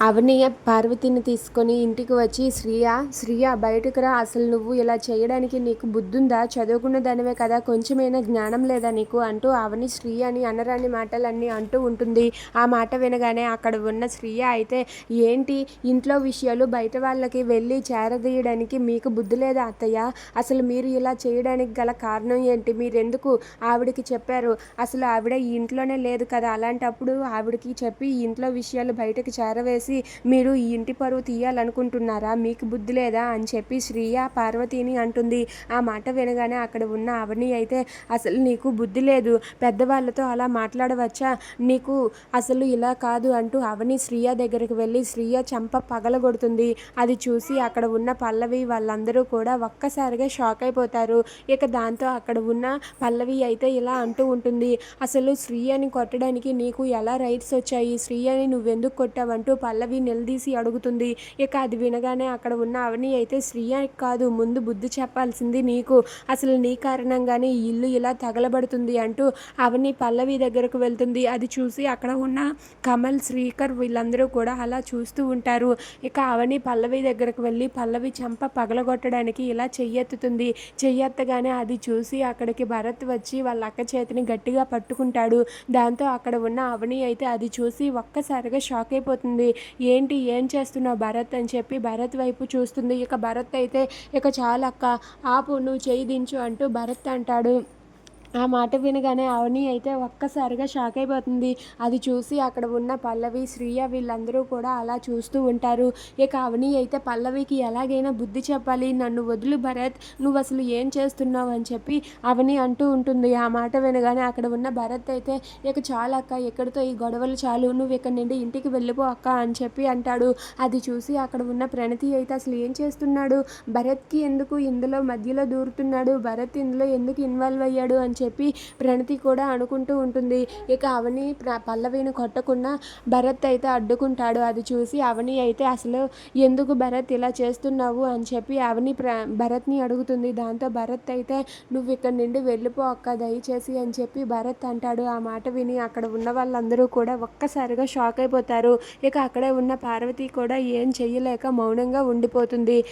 అవని పార్వతిని తీసుకొని ఇంటికి వచ్చి శ్రీయ శ్రీయ బయటకు రా. అసలు నువ్వు ఇలా చేయడానికి నీకు బుద్ధుందా? చదువుకున్న దానివే కదా. కొంచెమైనా జ్ఞానం లేదా నీకు? అంటూ అవని శ్రీయ అని అనరాని మాటలన్నీ అంటూ ఉంటుంది. ఆ మాట వినగానే అక్కడ ఉన్న శ్రీయ అయితే ఏంటి? ఇంట్లో విషయాలు బయట వాళ్ళకి వెళ్ళి చేరదీయడానికి మీకు బుద్ధి లేదా అత్తయ్య? అసలు మీరు ఇలా చేయడానికి గల కారణం ఏంటి? మీరెందుకు ఆవిడకి చెప్పారు? అసలు ఆవిడ ఈ ఇంట్లోనే లేదు కదా. అలాంటప్పుడు ఆవిడకి చెప్పి ఇంట్లో విషయాలు బయటకు చేరవేసి మీరు ఈ ఇంటి పరువు తీయాలనుకుంటున్నారా? మీకు బుద్ధి లేదా? అని చెప్పి శ్రీయ పార్వతిని అంటుంది. ఆ మాట వినగానే అక్కడ ఉన్న అవని అయితే అసలు నీకు బుద్ధి లేదు. పెద్దవాళ్ళతో అలా మాట్లాడవచ్చా? నీకు అసలు ఇలా కాదు అంటూ అవని శ్రీయ దగ్గరికి వెళ్ళి శ్రీయ చంప పగలగొడుతుంది అది చూసి అక్కడ ఉన్న పల్లవి వాళ్ళందరూ కూడా ఒక్కసారిగా షాక్ అయిపోతారు. ఇక దాంతో అక్కడ ఉన్న పల్లవి అయితే ఇలా అంటూ ఉంటుంది. అసలు శ్రీయని కొట్టడానికి నీకు ఎలా రైట్స్ వచ్చాయి? శ్రీయని నువ్వెందుకు కొట్టావంటూ పల్లవి పల్లవి నిలదీసి అడుగుతుంది. ఇక అది వినగానే అక్కడ ఉన్న అవని అయితే శ్రీయ కాదు ముందు బుద్ధి చెప్పాల్సింది నీకు. అసలు నీ కారణంగానే ఈ ఇల్లు ఇలా తగలబడుతుంది అంటూ అవని పల్లవి దగ్గరకు వెళ్తుంది. అది చూసి అక్కడ ఉన్న కమల్ శ్రీకర్ వీళ్ళందరూ కూడా అలా చూస్తూ ఉంటారు. ఇక అవని పల్లవి దగ్గరకు వెళ్ళి పల్లవి చంప పగలగొట్టడానికి ఇలా చెయ్యెత్తుతుంది. చెయ్యెత్తగానే అది చూసి అక్కడికి భరత్ వచ్చి వాళ్ళ అక్క చేతిని గట్టిగా పట్టుకుంటాడు. దాంతో అక్కడ ఉన్న అవని అయితే అది చూసి ఒక్కసారిగా షాక్ అయిపోతుంది. ఏంటి ఏం చేస్తున్నావు భరత్ అని చెప్పి భరత్ వైపు చూస్తుంది. ఇక భరత్ అయితే ఇక చాలక్క ఆపు నువ్వు చేయి దించు అంటూ భరత్ అంటాడు. ఆ మాట వినగానే అవని అయితే ఒక్కసారిగా షాక్ అయిపోతుంది. అది చూసి అక్కడ ఉన్న పల్లవి శ్రీయ వీళ్ళందరూ కూడా అలా చూస్తూ ఉంటారు. ఇక అవని అయితే పల్లవికి ఎలాగైనా బుద్ధి చెప్పాలి. నన్ను వదులు భరత్ నువ్వు అసలు ఏం చేస్తున్నావు అని చెప్పి అవని అంటూ ఉంటుంది. ఆ మాట వినగానే అక్కడ ఉన్న భరత్ అయితే ఇక చాలు అక్క ఎక్కడితో ఈ గొడవలు చాలు? నువ్వు ఇక్కడ నుండి ఇంటికి వెళ్ళిపో అక్క అని చెప్పి అంటాడు. అది చూసి అక్కడ ఉన్న ప్రణతి అయితే అసలు ఏం చేస్తున్నాడు? భరత్కి ఎందుకు ఇందులో మధ్యలో దూరుతున్నాడు? భరత్ ఇందులో ఎందుకు ఇన్వాల్వ్ అయ్యాడు అని చెప్పి ప్రణతి కూడా అనుకుంటూ ఉంటుంది. ఇక అవని ప్ర- పల్లవిని కొట్టకుండా భరత్ అయితే అడ్డుకుంటాడు. అది చూసి అవని అయితే అసలు ఎందుకు భరత్ ఇలా చేస్తున్నావు అని చెప్పి అవని ప్ర భరత్ని అడుగుతుంది. దాంతో భరత్ అయితే నువ్వు ఇక్కడ నుండి వెళ్ళిపో అక్క దయచేసి అని చెప్పి భరత్ అంటాడు. ఆ మాట విని అక్కడ ఉన్న వాళ్ళందరూ కూడా ఒక్కసారిగా షాక్ అయిపోతారు. ఇక అక్కడే ఉన్న పార్వతి కూడా ఏం చెయ్యలేక మౌనంగా ఉండిపోతుంది.